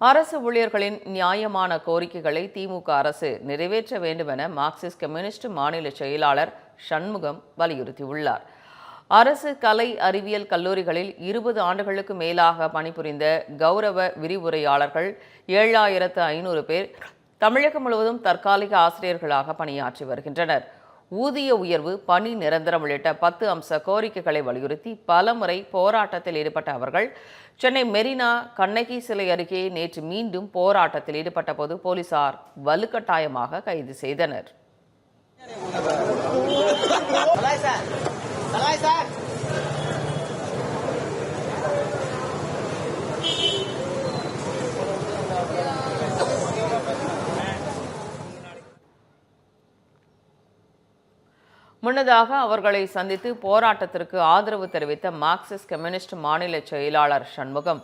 அரசு ஊழியர்களின் நியாயமான கோரிக்கைகளை திமுக அரசு நிறைவேற்ற வேண்டும் என மார்க்சிஸ்ட் கம்யூனிஸ்ட் மாநில செயலாளர் சண்முகம் வலியுறுத்தியுள்ளார். அரசு கலை அறிவியல் கல்லூரிகளில் இருபது ஆண்டுகளுக்கு மேலாக பணிபுரிந்த கௌரவ விரிவுரையாளர்கள் ஏழாயிரத்து ஐநூறு பேர் தமிழகம் முழுவதும் தற்காலிக ஆசிரியர்களாக பணியாற்றி வருகின்றனர். ஊதிய உயர்வு பணி நிரந்தரம் உள்ளிட்ட பத்து அம்ச கோரிக்கைகளை வலியுறுத்தி பலமுறை போராட்டத்தில் ஈடுபட்ட அவர்கள் சென்னை மெரினா கண்ணகி சிலை அருகே நேற்று மீண்டும் போராட்டத்தில் ஈடுபட்ட போது போலீசார் வலுக்கட்டாயமாக கைது செய்தனர். முன்னதாக அவர்களை சந்தித்து போராட்டத்திற்கு ஆதரவு தெரிவித்த மார்க்சிஸ்ட் கம்யூனிஸ்ட் மாநில செயலாளர் சண்முகம்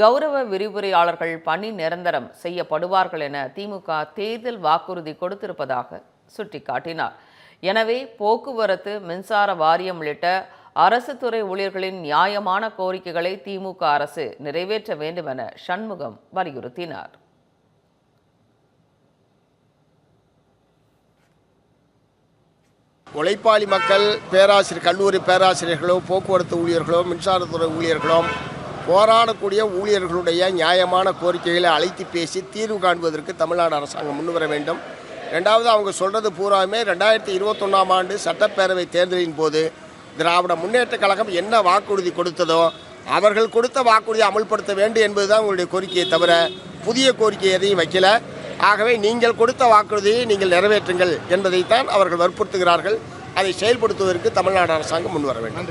கௌரவ விரிவுரையாளர்கள் பணி நிரந்தரம் செய்யப்படுவார்கள் என திமுக தேர்தல் வாக்குறுதி கொடுத்திருப்பதாக சுட்டிக்காட்டினார். எனவே போக்குவரத்து மின்சார வாரியம் உள்ளிட்ட அரசு துறை ஊழியர்களின் நியாயமான கோரிக்கைகளை திமுக அரசு நிறைவேற்ற வேண்டும் என சண்முகம் வலியுறுத்தினார். உழைப்பாளி மக்கள் பேராசிரியர் கல்லூரி பேராசிரியர்களோ போக்குவரத்து ஊழியர்களோ மின்சாரத்துறை ஊழியர்களோ போராடக்கூடிய ஊழியர்களுடைய நியாயமான கோரிக்கைகளை அழைத்து பேசி தீர்வு காண்பதற்கு தமிழ்நாடு அரசாங்கம் முன்வர வேண்டும். ரெண்டாவது அவங்க சொல்கிறது பூராமே ரெண்டாயிரத்தி இருபத்தொன்னாம் ஆண்டு சட்டப்பேரவை தேர்தலின் போது திராவிட முன்னேற்ற கழகம் என்ன வாக்குறுதி கொடுத்ததோ அவர்கள் கொடுத்த வாக்குறுதியை அமல்படுத்த வேண்டும் என்பதுதான் உங்களுடைய கோரிக்கையை தவிர புதிய கோரிக்கை எதையும் வைக்கல. ஆகவே நீங்கள் கொடுத்த வாக்குறுதியை நீங்கள் நிறைவேற்றுங்கள் என்பதைத்தான் அவர்கள் வற்புறுத்துகிறார்கள். அதை செயல்படுத்துவதற்கு தமிழ்நாடு அரசாங்கம் முன்வர வேண்டும்.